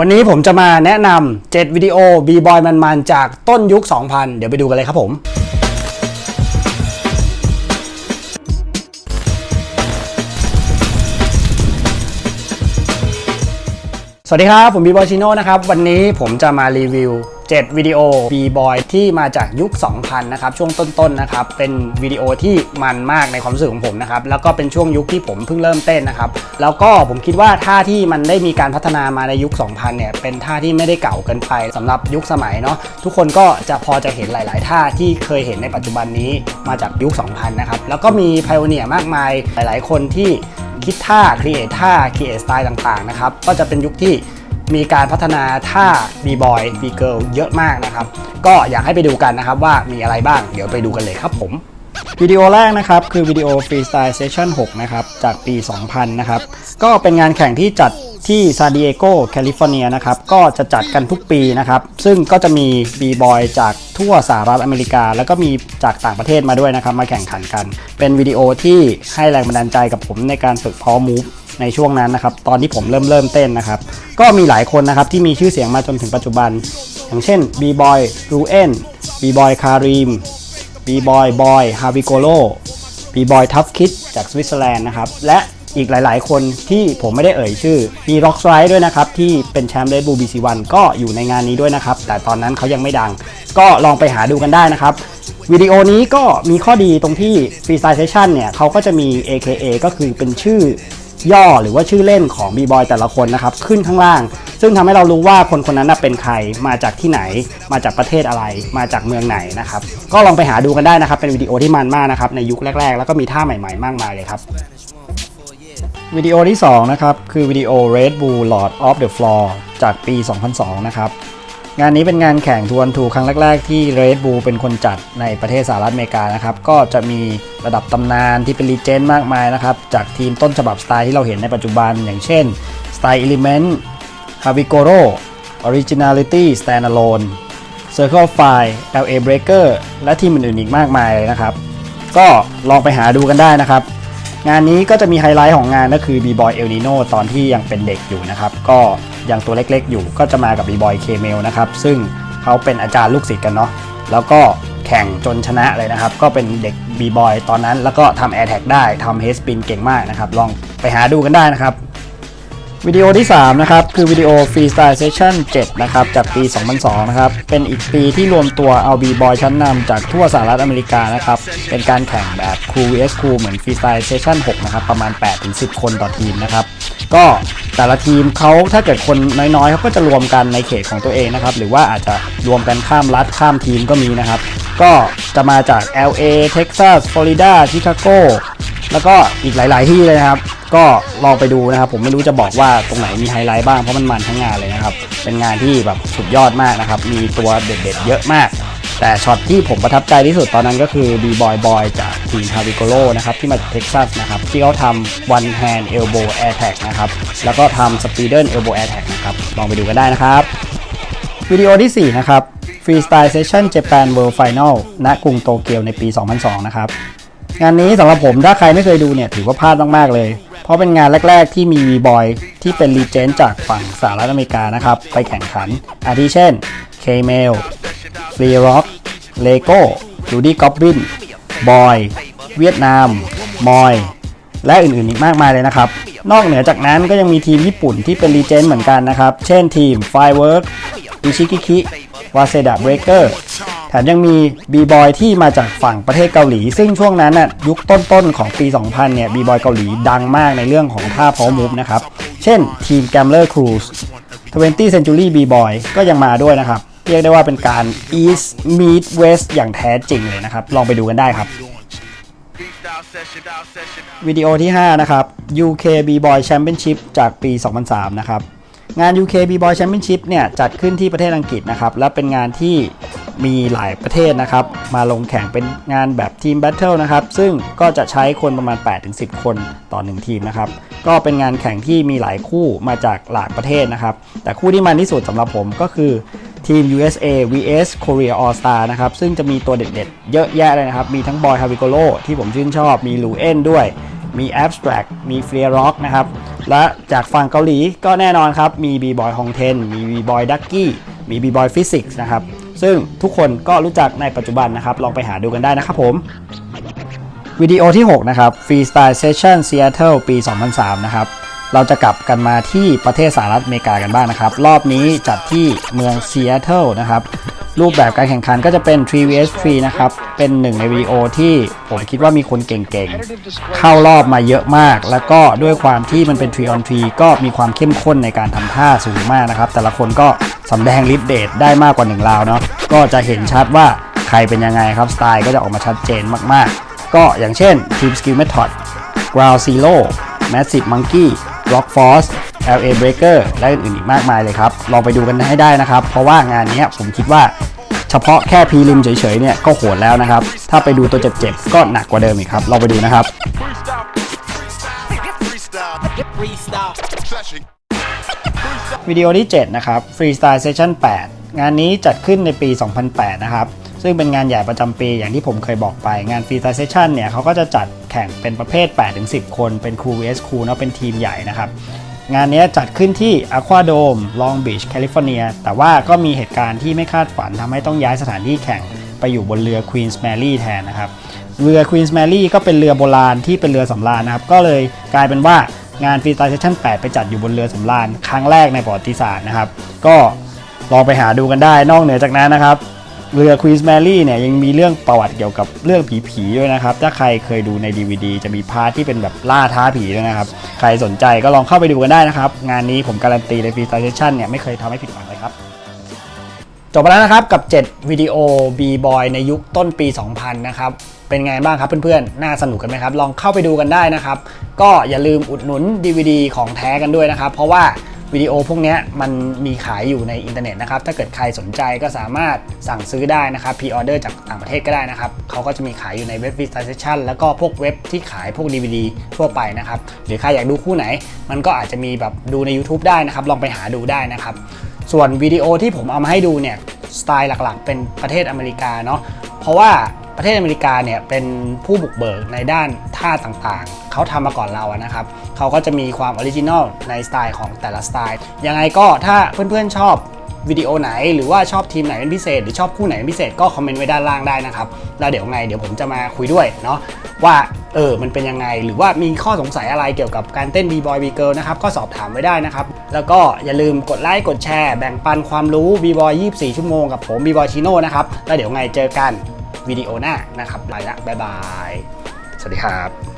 วันนี้ผมจะมาแนะนำ7วิดีโอ B-Boy มันๆจากต้นยุค 2000 เดี๋ยวไปดูกันเลยครับผม สวัสดีครับ ผมบีบอยชิโน่นะครับ วันนี้ผมจะมารีวิว 7 วิดีโอ B-Boy ที่มาจากยุค 2000 นะครับ ช่วงต้นๆนะครับ เป็นวิดีโอที่มันมากในความรู้สึกของผมนะครับ แล้วก็เป็นช่วงยุคที่ผมเพิ่งเริ่มเต้นนะครับ แล้วก็ผมคิดว่าท่าที่มันได้มีการพัฒนามาในยุค 2000 เนี่ย เป็นท่าที่ไม่ได้เก่าเกินไปสำหรับยุคสมัยเนาะทุกคนก็จะพอจะเห็นหลาย ๆ ท่าที่เคยเห็นในปัจจุบันนี้มาจากยุค 2000 นะครับ แล้วก็มีไพโอเนียมากมายหลาย ๆ คนที่คิดท่าครีเอทท่าครีเอทสไตล์ต่าง ๆ นะครับ ก็จะเป็นยุคที่ มีการพัฒนาท่าบีบอยบีเกิลเยอะมากนะครับ ก็อยากให้ไปดูกันนะครับว่ามีอะไรบ้างเดี๋ยวไปดูกันเลยครับผมวิดีโอแรกนะครับ คือวิดีโอ Freestyle Session 6 นะครับ จากปี 2000 นะครับ ก็เป็นงานแข่งที่จัด ที่ซานดิเอโกแคลิฟอร์เนียนะครับก็จะจัดกันทุกปีนะครับ ซึ่งก็จะมี B-Boy จากทั่วสหรัฐอเมริกา แล้วก็มีจากต่างประเทศมาด้วยนะครับ มาแข่งขันกัน เป็นวิดีโอที่ให้แรงบันดาลใจกับผมในการฝึกพอมูฟในช่วงนั้นนะครับ ตอนที่ผมเริ่มเริ่มเต้นนะครับ ก็มีหลายคนนะครับที่มีชื่อเสียงมาจนถึงปัจจุบัน อย่างเช่น B-Boy r u e n B-Boy Karim B-Boy Boy h a v i g o l o B-Boy Tough Kid จากสวิตเซอร์แลนด์นะครับและ อีกหลาย ๆ คนที่ผมไม่ได้เอ่ยชื่อ มี Rock s t r i ด้วยนะครับ ที่เป็นแชมป์ Red Bull BC1 ก็อยู่ในงานนี้ด้วยนะครับ แต่ตอนนั้นเขายังไม่ดัง ก็ลองไปหาดูกันได้นะครับวิดีโอนี้ก็มีข้อดีตรงที่ Freestyle Session เนี่ยเขาก็จะมี AKA ก็คือเป็นชื่อย่อหรือว่าชื่อเล่นของ B-Boy แต่ละคนนะครับ ขึ้นข้างล่าง ซึ่งทำให้เรารู้ว่าคนคนนั้นเป็นใครมาจากที่ไหน มาจากประเทศอะไร มาจากเมืองไหนนะครับ ก็ลองไปหาดูกันได้นะครับ เป็นวิดีโอที่มันมากนะครับ ในยุคแรก ๆ แล้วก็มีท่าใหม่ ๆ มากมายเลยครับ วิดีโอที่ 2 นะครับ คือวิดีโอ Red Bull Lord of the Floor จากปี 2002 นะครับ งานนี้เป็นงานแข่งทวนทูครั้งแรก ๆ ที่ Red Bull เป็นคนจัดในประเทศสหรัฐอเมริกานะครับ ก็จะมีระดับตำนานที่เป็นรีเจนต์มากมายนะครับ จากทีมต้นฉบับสไตล์ที่เราเห็นในปัจจุบัน อย่างเช่น Style Element h a v i g o r o Originality Standalone Circle of Fire LA Breaker และทีมอื่นๆอีกมากมายนะครับ ก็ลองไปหาดูกันได้นะครับานนี้ก็จะมีไฮไลท์ของงานก็คือ B-Boy El Nino ตอนที่ยังเป็นเด็กอยู่นะครับ ก็ยังตัวเล็กๆอยู่ก็จะมากับ B-Boy K-Mel นะครับ ซึ่งเขาเป็นอาจารย์ลูกศิษย์กันเนาะแล้วก็แข่งจนชนะเลยนะครับ ก็เป็นเด็ก B-Boy ตอนนั้น แล้วก็ทำ Air Tag ได้ทำ Head Spin เก่งมากนะครับ ลองไปหาดูกันได้นะครับ วิดีโอที่ 3 นะครับ คือวิดีโอ Freestyle Session 7 นะครับ จากปี 2002 นะครับ เป็นอีกปีที่รวมตัวเอา B-Boy ชั้นนำจากทั่วสหรัฐอเมริกานะครับ เป็นการแข่งแบบ Crew vs Crew เหมือน Freestyle Session 6 นะครับ ประมาณ 8-10 คนต่อทีมนะครับ ก็แต่ละทีมเขาถ้าเกิดคนน้อยๆเขาก็จะรวมกันในเขตของตัวเองนะครับ หรือว่าอาจจะรวมกันข้ามรัฐข้ามทีมก็มีนะครับ ก็จะมาจาก LA Texas Florida Chicago แล้วก็อีกหลาย ๆ ที่เลยนะครับ ก็ลองไปดูนะครับ ผมไม่รู้จะบอกว่าตรงไหนมีไฮไลท์บ้างเพราะมันมันทั้งงานเลยนะครับ เป็นงานที่แบบสุดยอดมากนะครับ มีตัวเด็ดๆเยอะมาก แต่ช็อตที่ผมประทับใจที่สุดตอนนั้นก็คือ B-Boy Boy จากทีม h a v i g o l o นะครับที่มาจากเท็กซัสนะครับ ที่เขาทำ One Hand Elbow Air Tag นะครับ แล้วก็ทำ Speeder Elbow Air Tag นะครับ ลองไปดูกันได้นะครับ วิดีโอที่ 4 นะครับ Freestyle Session Japan World Final ณกรุงโตเกียวในปี 2002 นะครับ งานนี้สำหรับผมถ้าใครไม่เคยดูเนี่ยถือว่าพลาดมากๆเลย เพราะเป็นงานแรก ๆ ที่มี V-Boy ที่เป็นรีเจนจากฝั่งสหรัฐอเมริกานะครับ ไปแข่งขัน อาทิเช่น K-Mail f r e e Rock Lego Rudy Goblin Boy เวียดนาม มอย และอื่นๆอีกมากมายเลยนะครับ นอกเหนือจากนั้นก็ยังมีทีมญี่ปุ่นที่เป็นรีเจนเหมือนกันนะครับ เช่นทีม Firework อิชิกิคิวาเซดะเบรกเกอร์ แถมยังมี B-Boy ที่มาจากฝั่งประเทศเกาหลี ซึ่งช่วงนั้นน่ะยุคต้นๆของปี 2000 เนี่ย B-Boy เกาหลีดังมากในเรื่องของท่าพอมูฟนะครับ เช่นทีม Gambler Cruise 20 Century B-Boy ก็ยังมาด้วยนะครับ เรียกได้ว่าเป็นการ East Meet West อย่างแท้จริงเลยนะครับ ลองไปดูกันได้ครับ วิดีโอที่ 5 นะครับ UK B-Boy Championship จากปี 2003 นะครับ งาน UK B-Boy Championship เนี่ย จัดขึ้นที่ประเทศอังกฤษนะครับ และเป็นงานที่ มีหลายประเทศนะครับ มาลงแข่งเป็นงานแบบทีมแบทเทิลนะครับ ซึ่งก็จะใช้คนประมาณ 8-10 คนต่อ 1 ทีมนะครับ ก็เป็นงานแข่งที่มีหลายคู่มาจากหลายประเทศนะครับ แต่คู่ที่มันที่สุดสำหรับผมก็คือทีม USA vs Korea All Star นะครับ ซึ่งจะมีตัวเด็ดๆ เยอะแยะเลยนะครับ มีทั้งบอยฮาวิโกโลที่ผมชื่นชอบ มีลูเอนด้วย มี Abstract มี Free Rock นะครับ และจากฝั่งเกาหลีก็แน่นอนครับ มี B-Boy Hong Ten มี B-Boy Ducky มี B-Boy Physics นะครับ ซึ่งทุกคนก็รู้จักในปัจจุบันนะครับ ลองไปหาดูกันได้นะครับผม วิดีโอที่ 6 นะครับ Freestyle Session Seattle ปี 2003 นะครับ เราจะกลับกันมาที่ประเทศสหรัฐอเมริกากันบ้างนะครับ รอบนี้จัดที่เมืองซีแอตเทิลนะครับ รูปแบบการแข่งขันก็จะเป็น 3 vs 3 นะครับ เป็นหนึ่งในวิดีโอที่ผมคิดว่ามีคนเก่งๆ เข้ารอบมาเยอะมาก แล้วก็ด้วยความที่มันเป็น3 on 3 ก็มีความเข้มข้นในการทำท่าสูงมากนะครับ แต่ละคนก็สำแดงลิฟเดทได้มากกว่า1ราวเนาะ ก็จะเห็นชัดว่าใครเป็นยังไงครับ สไตล์ก็จะออกมาชัดเจนมากๆ ก็อย่างเช่น Team Skill Method Ground Zero Massive Monkey Rock Force LA Breaker และอื่นๆอีกมากมายเลยครับ ลองไปดูกันให้ได้นะครับ เพราะว่างานนี้ผมคิดว่า เฉพาะแค่พรีลิมเฉยๆเนี่ยก็โหดแล้วนะครับ ถ้าไปดูตัวเจ็บๆก็หนักกว่าเดิมอีกครับลองไปดูนะครับ วิดีโอที่ 7 นะครับ Freestyle Session 8 งานนี้จัดขึ้นในปี 2008 นะครับ ซึ่งเป็นงานใหญ่ประจำปีอย่างที่ผมเคยบอกไป งาน Freestyle Session เนี่ยเขาก็จะจัดแข่งเป็นประเภท 8-10 คน เป็น Crew vs Crew เนาะเป็นทีมใหญ่นะครับ งานนี้จัดขึ้นที่ Aqua Dome Long Beach California แต่ว่าก็มีเหตุการณ์ที่ไม่คาดฝันทำให้ต้องย้ายสถานที่แข่งไปอยู่บนเรือ Queen's Mary แทนนะครับ เรือ Queen's Mary ก็เป็นเรือโบราณที่เป็นเรือสำราญนะครับ ก็เลยกลายเป็นว่างาน Freestyle Session 8ไปจัดอยู่บนเรือสำราญครั้งแรกในประวัติศาสตร์นะครับ ก็ลองไปหาดูกันได้นอกเหนือจากนั้นนะครับ เรือ Queen's Mary เนี่ยยังมีเรื่องประวัติเกี่ยวกับเรื่องผีๆด้วยนะครับ ถ้าใครเคยดูใน DVD จะมีพาร์ทที่เป็นแบบล่าท้าผีด้วยนะครับ ใครสนใจก็ลองเข้าไปดูกันได้นะครับ งานนี้ผมการันตีใน Freestyle Session เนี่ยไม่เคยทำให้ผิดหวังเลยครับ จบไปแล้วนะครับกับ 7 วิดีโอ B-Boy ในยุคต้นปี 2000 นะครับเป็นไงบ้างครับเพื่อนๆ น่าสนุกกันไหมครับ ลองเข้าไปดูกันได้นะครับ ก็อย่าลืมอุดหนุน DVD ของแท้กันด้วยนะครับ เพราะว่า วิดีโอพวกนี้มันมีขายอยู่ในอินเทอร์เน็ตนะครับ ถ้าเกิดใครสนใจก็สามารถสั่งซื้อได้นะครับพ r ออเดอร์จากต่างประเทศก็ได้นะครับเขาก็จะมีขายอยู่ในเว็บ v i s t a t i o n แล้วก็พวกเว็บที่ขายพวก DVD ทั่วไปนะครับ หรือใครอยากดูคู่ไหน มันก็อาจจะมีแบบดูใน YouTube ได้นะครับ ลองไปหาดูได้นะครับ ส่วนวิดีโอที่ผมเอามาให้ดูเนี่ยสไตล์หลักๆ เป็นประเทศอเมริกาเนาะเพราะว่า ประเทศอเมริกาเนี่ยเป็นผู้บุกเบิกในด้านท่าต่างๆ เขาทำมาก่อนเราอะนะครับ เขาก็จะมีความออริจินอลในสไตล์ของแต่ละสไตล์ ยังไงก็ถ้าเพื่อนๆชอบวิดีโอไหน หรือว่าชอบทีมไหนเป็นพิเศษ หรือชอบคู่ไหนเป็นพิเศษก็คอมเมนต์ไว้ด้านล่างได้นะครับ แล้วเดี๋ยวไงเดี๋ยวผมจะมาคุยด้วยเนาะว่าเออมันเป็นยังไง หรือว่ามีข้อสงสัยอะไรเกี่ยวกับการเต้น B-Boy B-Girl นะครับก็สอบถามไว้ได้นะครับ แล้วก็อย่าลืมกดไลค์กดแชร์แบ่งปันความรู้ B-Boy 24 ชั่วโมงกับผม B-Boy Chino นะครับแล้วเดี๋ยวไงเจอกัน วิดีโอหน้านะครับไปละบ๊ายบาย สวัสดีครับ